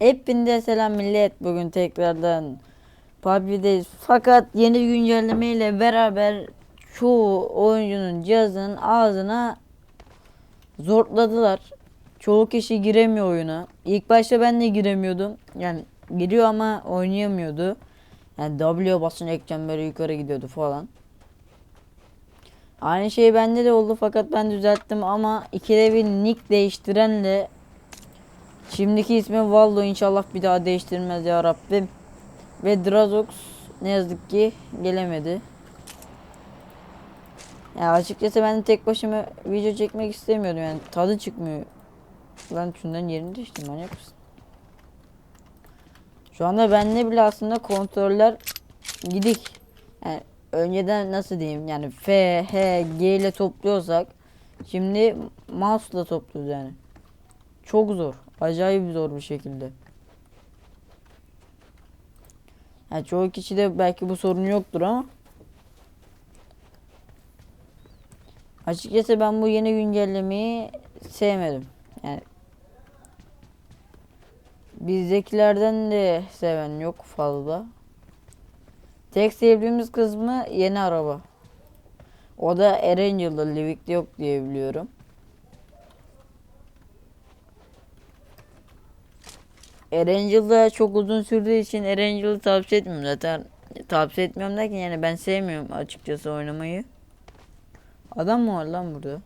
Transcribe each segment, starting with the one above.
Hepinize selam millet. Bugün tekrardan PUBG'deyiz. Fakat yeni güncelleme ile beraber çoğu oyuncunun cihazının ağzına zorladılar. Çoğu kişi giremiyor oyuna. İlk başta ben de giremiyordum. Yani giriyor ama oynayamıyordu. Yani W basınca ekran böyle yukarı gidiyordu falan. Aynı şey bende de oldu fakat ben düzelttim ama ikide bir nick değiştirenle Şimdiki ismi Valdo inşallah bir daha değiştirmez ya Rabbim. Ve Drazox ne yazık ki gelemedi. Ya açıkçası ben tek başıma video çekmek istemiyordum yani tadı çıkmıyor. Lan şundan yerini değiştim manyak mısın? Şu anda bende bile aslında kontroller gidik. Yani önceden nasıl diyeyim yani F, H, G ile topluyorsak şimdi mouse'la topluyoruz yani. Çok zor. Acayip zor bir şekilde. Yani çoğu kişide belki bu sorun yoktur ama açıkçası ben bu yeni güncellemeyi sevmedim. Yani bizdekilerden de seven yok fazla. Tek sevdiğimiz kısmı yeni araba. O da Erangel'da, Livik'te yok diye biliyorum. Erangel'da çok uzun sürdüğü için Erangel'ı tavsiye etmiyorum zaten. Tavsiye etmiyorum derken yani ben sevmiyorum açıkçası oynamayı. Adam mı var lan burada?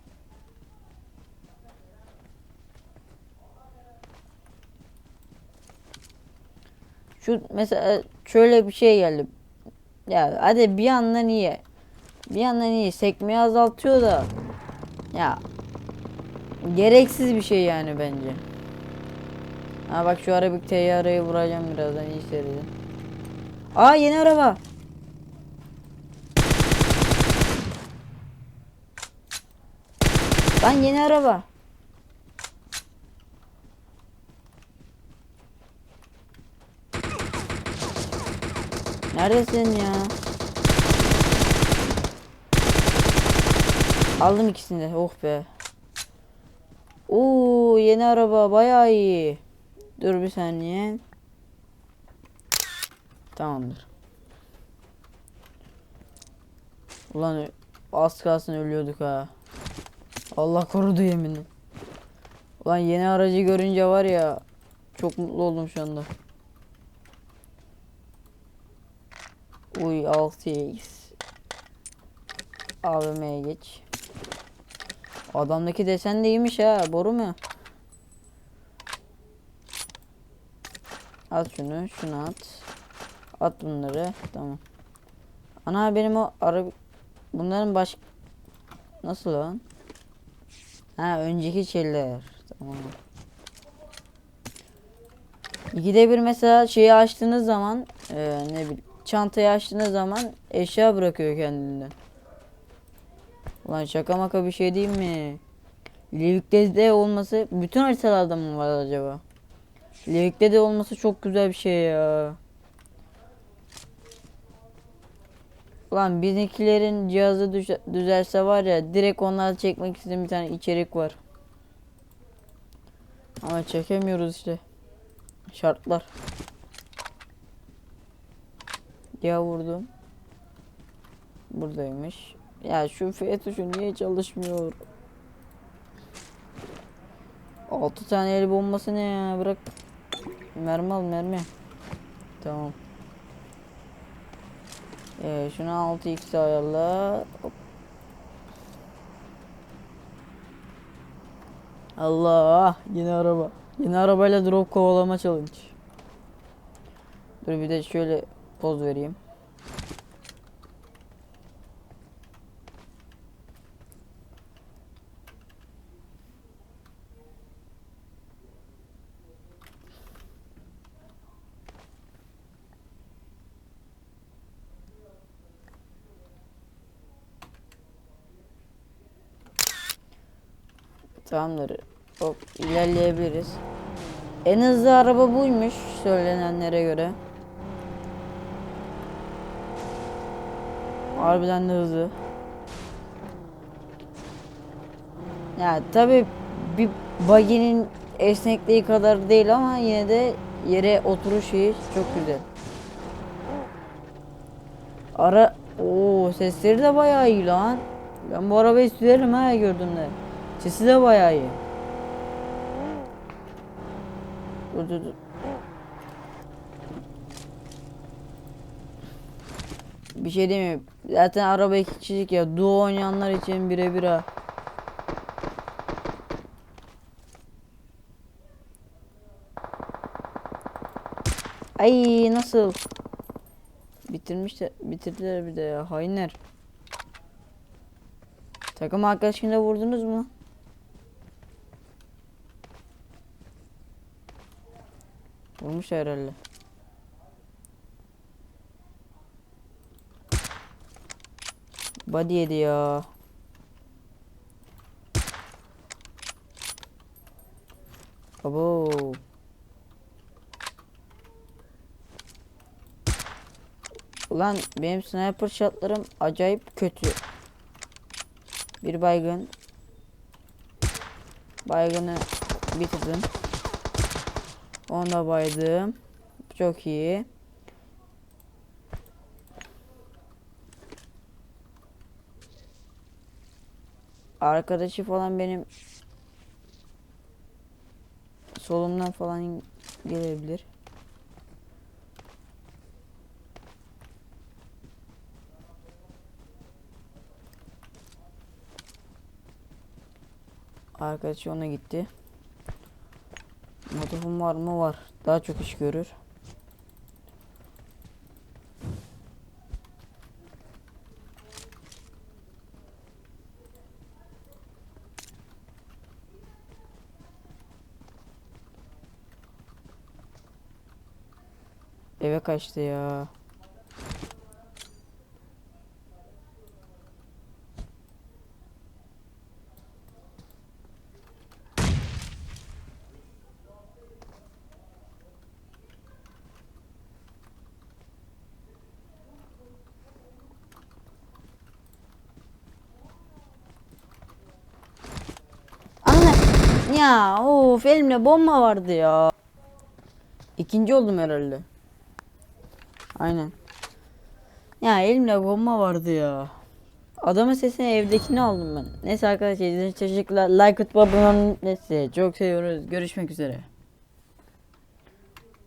Şu mesela şöyle bir şey geldi. Ya hadi bir yandan iyi. Bir yandan iyi. Sekmeyi azaltıyor da. Ya gereksiz bir şey yani bence. Ha bak şu arabik teyyarayı vuracağım birazdan iyi seyredin. Aa yeni araba. Lan yeni araba. Neredesin ya? Aldım ikisini de. Oh be. Oo yeni araba bayağı iyi. Dur bir saniye. Tamamdır. Ulan az kalsın ölüyorduk ha. Allah korudu yeminle. Ulan yeni aracı görünce var ya çok mutlu oldum şu anda. Uy 6x. AVM'ye geç. Adamdaki desen de iyiymiş ha. Boru mu? At şunu, şunu at. At bunları. Tamam. Ana benim o araba bunların baş nasıl lan? Ha önceki şeyler. Tamam. İkide bir mesela şeyi açtığınız zaman e, ne bileyim çantayı açtığınız zaman eşya bırakıyor kendinden. Ulan şaka maka bir şey değil mi? Livik'te olması bütün haritalarda mı var acaba? Livik'te de olması çok güzel bir şey ya. Ulan bizimkilerin cihazı düze- düzelse var ya direkt onları çekmek istediğim bir tane içerik var. Ama çekemiyoruz işte. Şartlar. Ya vurdum. Buradaymış. Ya şu F tuşu niye çalışmıyor? 6 tane el bombası ne ya bırak. Mermi al mermi. Tamam. Ee, şunu 6x ayarla. Hop. Allah yeni araba. Yeni arabayla drop kovalama challenge. Dur bir de şöyle poz vereyim. Tamamdır. Hop ilerleyebiliriz. En hızlı araba buymuş söylenenlere göre. Harbiden de hızlı. Ya tabi bir buggy'nin esnekliği kadar değil ama yine de yere oturuş şeyi çok güzel. Ara o sesleri de bayağı iyi lan. Ben bu arabayı sürerim ha gördüğümde. Sesi de bayağı iyi. Dur dur dur. Bir şey demiyorum. Zaten araba iki kişilik ya. Duo oynayanlar için birebir ha. Ay nasıl? Bitirmiş de bitirdiler bir de ya hainler. Takım arkadaşını da vurdunuz mu? Vurmuş herhalde. Body yedi ya. Abo. Ulan benim sniper shotlarım acayip kötü. Bir baygın. Baygını bitirdim. Onu da baydım. Çok iyi. Arkadaşı falan benim solumdan falan gelebilir. Arkadaşı ona gitti. Motifim var mı? Var. Daha çok iş görür. Eve kaçtı ya. Ya of elimde bomba vardı ya. İkinci oldum herhalde. Aynen. Ya elimde bomba vardı ya. Adamın sesini evdekini aldım ben. Neyse arkadaşlar izlediğiniz için teşekkürler. Like atıp abone olmayı Çok seviyoruz. Görüşmek üzere.